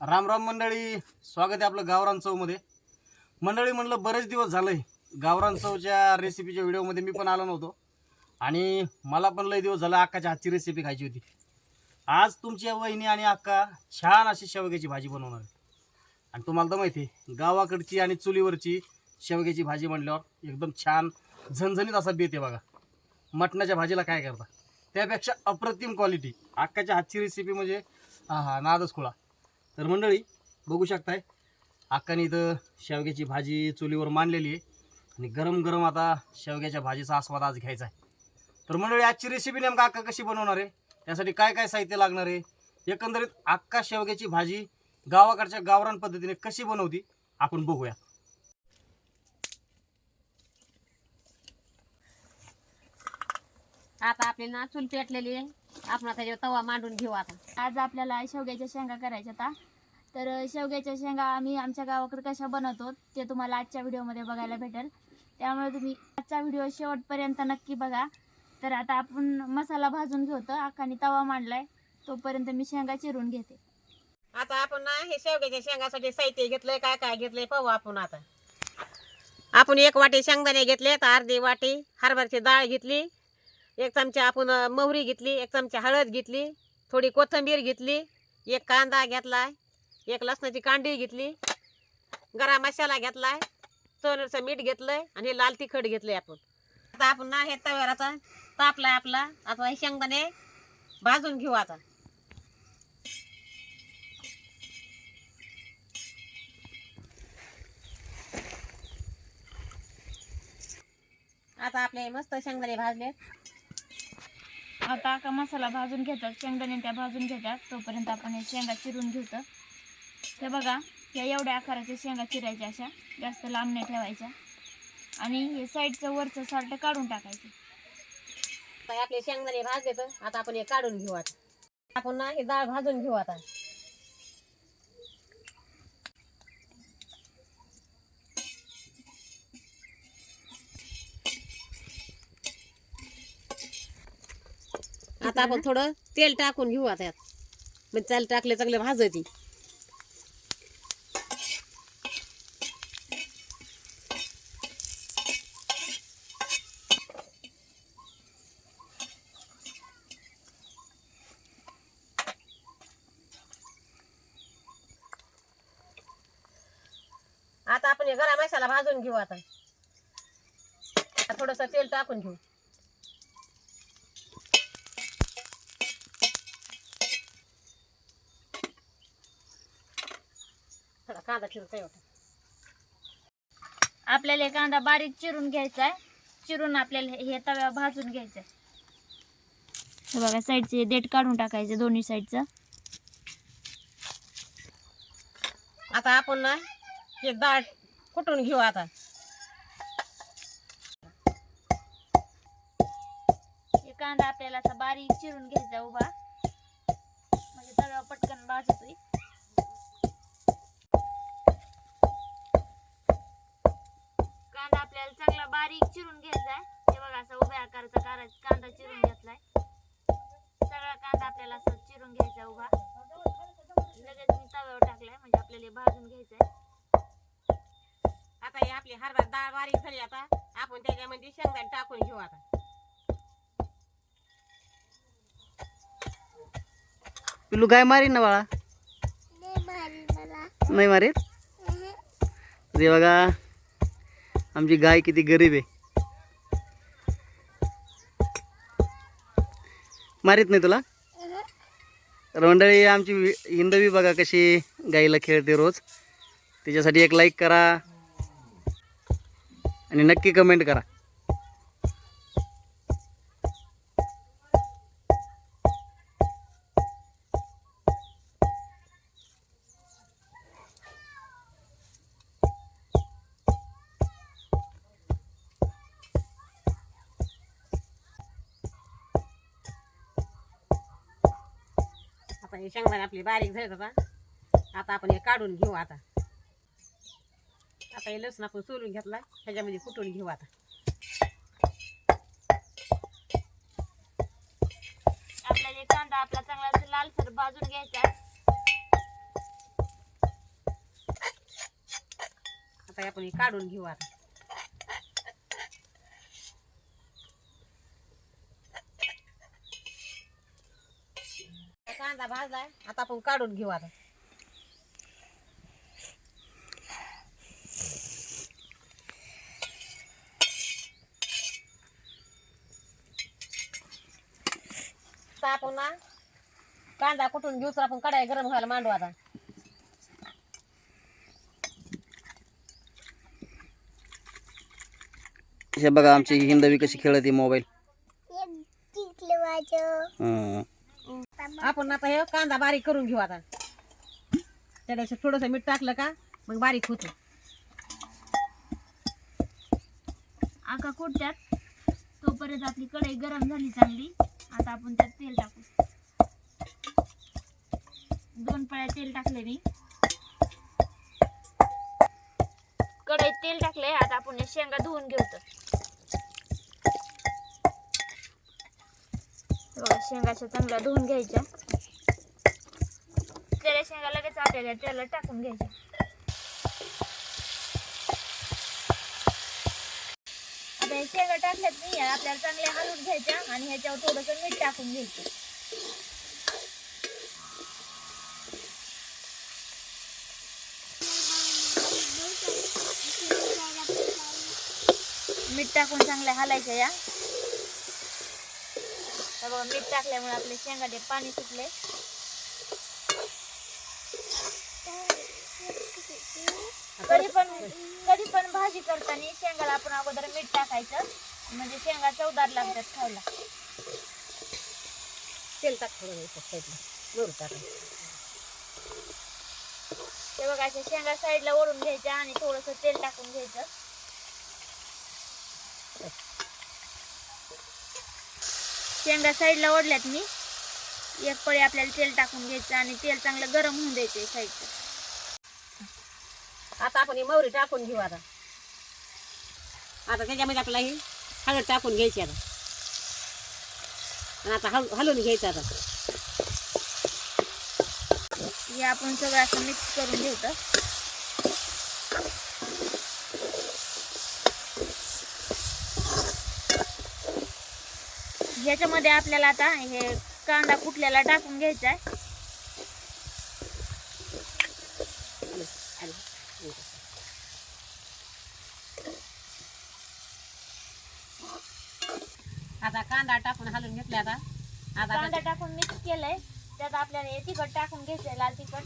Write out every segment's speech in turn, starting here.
राम राम मंडळी स्वागत आहे आपलं गावरान चवमध्ये मंडळी म्हणलं बरेच दिवस झालंय गावरान चवच्या रेसिपीच्या व्हिडिओमध्ये मी पण आलो नव्हतो. आणि मला पण लय दिवस झाला अक्काच्या हातची रेसिपी खायची होती. आज तुमच्या वहिनी आणि अक्का छान अशी शेवग्याची भाजी बनवणार आहे आणि तुम्हाला तर माहिती आहे गावाकडची आणि चुलीवरची शेवग्याची भाजी म्हणल्यावर एकदम छान झणझणीत असा बेत आहे बघा. मटणाच्या भाजीला काय करता? त्यापेक्षा अप्रतिम क्वालिटी अक्काच्या हातची रेसिपी म्हणजे हा हा नादच खुळा. तर मंडळी बघू शकताय अक्काने इथं शेवग्याची भाजी चुलीवर मांडलेली आहे. आणि गरम गरम आता शेवग्याच्या भाजीचा आस्वाद आज घ्यायचा आहे. तर मंडळी आजची रेसिपी नेमका अक्का कशी बनवणार आहे? त्यासाठी काय काय साहित्य लागणार आहे? एकंदरीत अक्का शेवग्याची भाजी गावाकडच्या गावरान पद्धतीने कशी बनवती आपण बघूया. आता आपली ना चूल पेटलेली आहे. आपण आता तवा मांडून घेऊ आता. आज आपल्याला शेवग्याच्या शेंगा करायच्या आता तर शेवग्याच्या शेंगा आम्ही आमच्या गावाकडे कशा बनवतो ते तुम्हाला आजच्या व्हिडिओमध्ये बघायला भेटेल. त्यामुळे तुम्ही आजचा व्हिडिओ शेवटपर्यंत नक्की बघा. तर आता आपण मसाला भाजून घेऊ तर अख्खाने तवा मांडलाय तोपर्यंत मी शेंगा चिरून घेते. आता आपण ना हे शेवग्याच्या शेंगासाठी साहित्य घेतलंय काय काय घेतलंय पाहू आपण आता. आपण एक वाटी शेंगदाणे घेतले तर अर्धी वाटी हरभरची डाळ घेतली एक चमचा आपण मोहरी घेतली एक चमचा हळद घेतली थोडी कोथिंबीर घेतली एक कांदा घेतलाय एक लसणाची कांडी घेतली गरम मसाला घेतलाय चोरचं मीठ घेतलंय आणि हे लाल तिखट घेतलंय आपण. आता आपण ना हे तव्यावर आता तापलाय आपला. आता हे शेंगदाणे भाजून घेऊ आता. आता आपले मस्त शेंगदाणे भाजले. आता का मसाला भाजून घेतात शेंगदाणे त्या भाजून घेतात. तोपर्यंत आपण हे शेंगा चिरून घेतो हे बघा या एवढ्या आकाराच्या शेंगा चिरायच्या अशा. जास्त लांब नाही ठेवायच्या. आणि हे साईडचं वरचं साल्ट काढून टाकायचं. आपले शेंगदाणे भाजले तर आता आपण हे काढून घेऊ आता. आपण ना हे डाळ भाजून घेऊ आता. आता आपण थोडं तेल टाकून घेऊ आता यात. म्हणजे तेल टाकले चांगले भाजती आता आपण हे गरम मसाला भाजून घेऊ आता. थोडस तेल टाकून घेऊ. थोडा कांदा चिरता होता आपल्याला कांदा बारीक चिरून घ्यायचा आहे चिरून आपल्याला हे तव्यावर भाजून घ्यायचं आहे हे बघा साईडचे देठ काढून टाकायचे दोन्ही साईडचं. आता आपण ना हे डाळ कुठून घेऊ आता. हे कांदा आपल्याला असा बारीक चिरून घ्यायचा उभा. म्हणजे तव्यावर पटकन भाजतोय कांदा आपल्याला चांगला बारीक चिरून घ्यायचा. आहे हे बघा असा उभ्या आकाराचा कारा- कांदा चिरून घेतलाय. सगळा कांदा आपल्याला असं चिरून घ्यायचा उभा. लगेच मी तव्यावर टाकलाय म्हणजे आपल्याला भाजून भाजून घ्यायचंय. आता हे आपली हरभरा डाळ बारीक झाली आता. आपण त्याच्यामध्ये शेंगदाणे टाकून घेऊ आता. पिल्लू गाय मारीन ना बाळा? नाही मारे ते बघा आमची गाय किती गरीब आहे. मारीत नाही तुला? तर मंडळी आमची हिंदवी बघा कशी गाईला खेळते रोज. तिच्यासाठी एक लाईक करा. आणि नक्की कमेंट करा. आपण हे शेंगदाणे आपली बारीक झाली आता. आता आपण हे काढून घेऊ आता. आता हे लसूण आपण सोलून घेतला. ह्याच्यामध्ये फुटून घेऊ आता? कांदा आपला चांगला लालसर भाजून घ्यायचा. आता आपण हे काढून घेऊ आता. कांदा भाजलाय आता आपण काढून घेऊ आता. आपण ना. कांदा कुठून घेऊ तर आपण? कढाई गरम व्हायला मांडू आता. हे बघा आमची हिंदवी कशी खेळते मोबाईल आपण आता हे कांदा बारीक करून घेऊ आता. त्याच्यात थोडस मीठ टाकलं का मग बारीक होतो. आका कुटत्यात तोपर्यंत आपली कढई गरम झाली चांगली. आता आपण त्यात तेल टाकू. दोन पळ्या तेल टाकले मी. कढईत तेल टाकले आता आपण शेंगा धुवून घेऊ शेंगाच्या चांगल्या धुवून घ्यायच्या. तेल्या शेंगा लगेच आपल्याला त्याला टाकून घ्यायच्या. आता हे शेंगा टाकल्यात मी आपल्याला चांगल्या हलवून घ्यायच्या आणि ह्याच्यावर थोडंसं मीठ टाकून घ्यायचं. मीठ टाकून चांगल्या हलायच्या या. तर बघा मीठ टाकल्यामुळे आपले शेंगाचे पाणी सुटले कधी पण कधी पण भाजी करताना शेंगाला आपण अगोदर मीठ टाकायचं. म्हणजे शेंगा चवदार लागतात खायला. तेल टाक साईडला. ते बघा शेंगा साईडला ओढून घ्यायच्या आणि थोडस तेल टाकून घ्यायचं. शेंगा साईडला ओढल्यात मी. एक पळी आपल्याला तेल टाकून घ्यायचं आणि तेल चांगलं गरम होऊन द्यायचं साईडचं. आता आपण ही मोहरी टाकून घेऊ आता. आता त्याच्यामध्ये आपल्याला ही हळद टाकून घ्यायची आता. आणि आता हल हलवून घ्यायचं आता. हे आपण सगळं असं मिक्स करून घेतो ह्याच्यामध्ये आपल्याला आता हे कांदा कुटल्याला टाकून घ्यायचा आहे आता कांदा टाकून हलवून घेतला आता. कांदा टाकून मिक्स केलंय. त्यात आपल्याला हे तिखट टाकून घ्यायचंय लाल तिखट.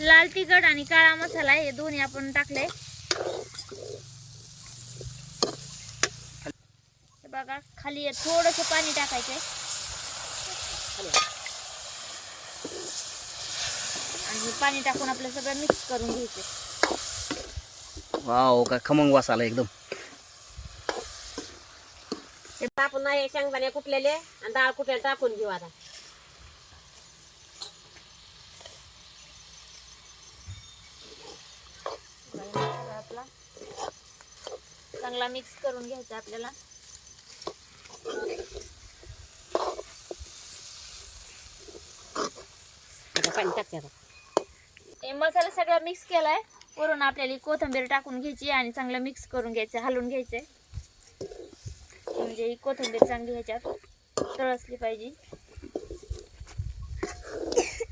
लाल तिखट आणि काळा मसाला हे दोन्ही आपण टाकले हे बघा खाली थोडस पाणी टाकायचंय. आणि हे पाणी टाकून आपलं सगळं मिक्स करून घ्यायचं वाव काय खमंग वास आला एकदम. ते आपण ना हे शेंगदाणे कुटलेले. आणि डाळ कुटलेले टाकून घेऊ आता. हे आपला चांगला मिक्स करून घ्यायचा आपल्याला. आता पाणी टाकते आता. हे मसाला सगळा मिक्स केलाय. वरून आपल्याला ही कोथिंबीर टाकून घ्यायची आणि चांगलं मिक्स करून घ्यायचं हलवून घ्यायचंय म्हणजे ही कोथिंबीर चांगली ह्याच्यात तळसली पाहिजे.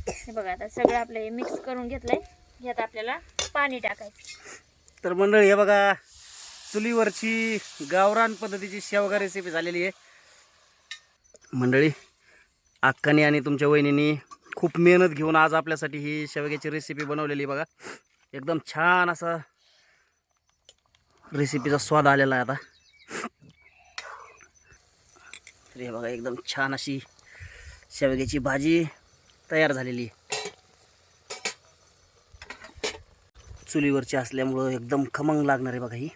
हे बघा आता सगळं आपलं हे मिक्स करून घेतलंय. ह्यात आपल्याला पाणी टाकायचं. तर मंडळी हे बघा चुलीवरची गावरान पद्धतीची शेवगा रेसिपी झालेली आहे. मंडळी अक्काने आणि तुमच्या वहिनीनी खूप मेहनत घेऊन आज आपल्यासाठी ही शेवग्याची रेसिपी बनवलेली आहे बघा. एकदम छान असा रेसिपीचा स्वाद आलेला आहे आता. तर हे बघा एकदम छान अशी शेवग्याची भाजी तयार झालेली. चुलीवरची असल्यामुळं एकदम खमंग लागणार आहे बघा ही.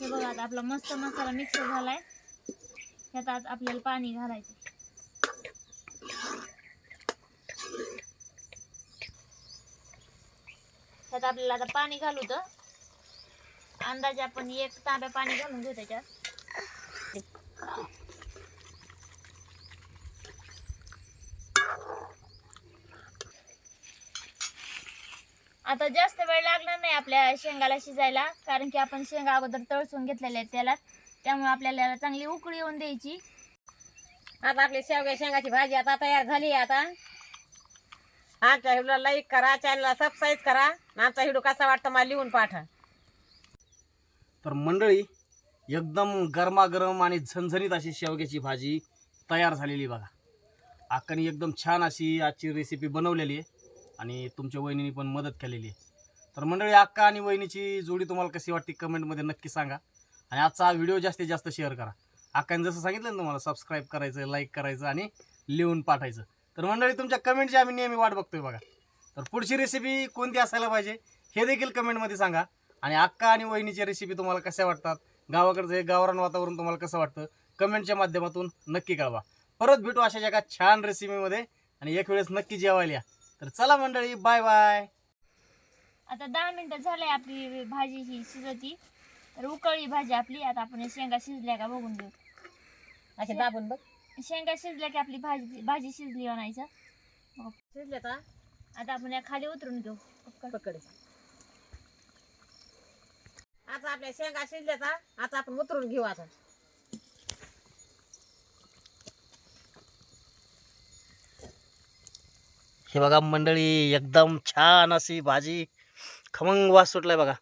हे बघा आता आपला मस्त मसाला मिक्स झालाय. ह्यात आता आपल्याला पाणी घालायचं. त्यात आपल्याला आता पाणी घालू तर अंदाजे आपण एक तांब्या पाणी घालून घेऊ त्याच्यात. आता जास्त वेळ लागणार नाही आपल्या शेंगाला शिजायला कारण की आपण शेंगा अगोदर तळसून घेतलेल्या आहेत त्याला. त्यामुळे आपल्याला चांगली उकळी येऊन द्यायची. आता आपली शेवग्या शेंगाची भाजी आता तयार झाली आता. आमच्या व्हिडिओला लाईक करा चॅनलला सबस्क्राईब करा. आमचा व्हिडिओ कसा वाटतं मला लिहून पाठवा. तर मंडळी एकदम गरमागरम आणि झणझणीत अशी शेवग्याची भाजी तयार झालेली बघा. आकाने एकदम छान अशी आजची रेसिपी बनवलेली आहे आणि तुमच्या वहिनीने पण मदत केलेली आहे. तर मंडळी अक्का आणि वहिनीची जोडी तुम्हाला कशी वाटते कमेंटमध्ये नक्की सांगा आणि आजचा हा व्हिडिओ जास्तीत जास्त शेअर करा. अक्काने जसं सांगितलं ना तुम्हाला सबस्क्राईब करायचं लाईक करायचं आणि लिहून पाठायचं. तर मंडळी तुमच्या कमेंटची आम्ही नेहमी वाट बघतोय बघा. तर पुढची रेसिपी कोणती असायला पाहिजे हे देखील कमेंटमध्ये सांगा. आणि अक्का आणि वहिनीच्या रेसिपी तुम्हाला कशा वाटतात? गावाकडचं हे गावरान वातावरण तुम्हाला कसं वाटतं? कमेंटच्या माध्यमातून नक्की कळवा. परत भेटू अशाच एका छान रेसिपीमध्ये आणि एक वेळेस नक्की जेवायला तर चला मंडळी बाय बाय आता दहा मिनिटं झाले आपली भाजी ही शिजती. तर उकळली भाजी आपली. आता आपण हे शेंगा शिजल्या का बघून घेऊ. असे दाबून बघ. शेंगा शिजल्या की आपली भाजी भाजी शिजली म्हणायचं. शिजले का? आता आपण या खाली उतरून घेऊ. पकड. आता आपल्या शेंगा शिजल्याचा आता आपण उतरून घेऊ आता. हे बघा मंडळी एकदम छान अशी भाजी खमंग वास सुटलाय बघा.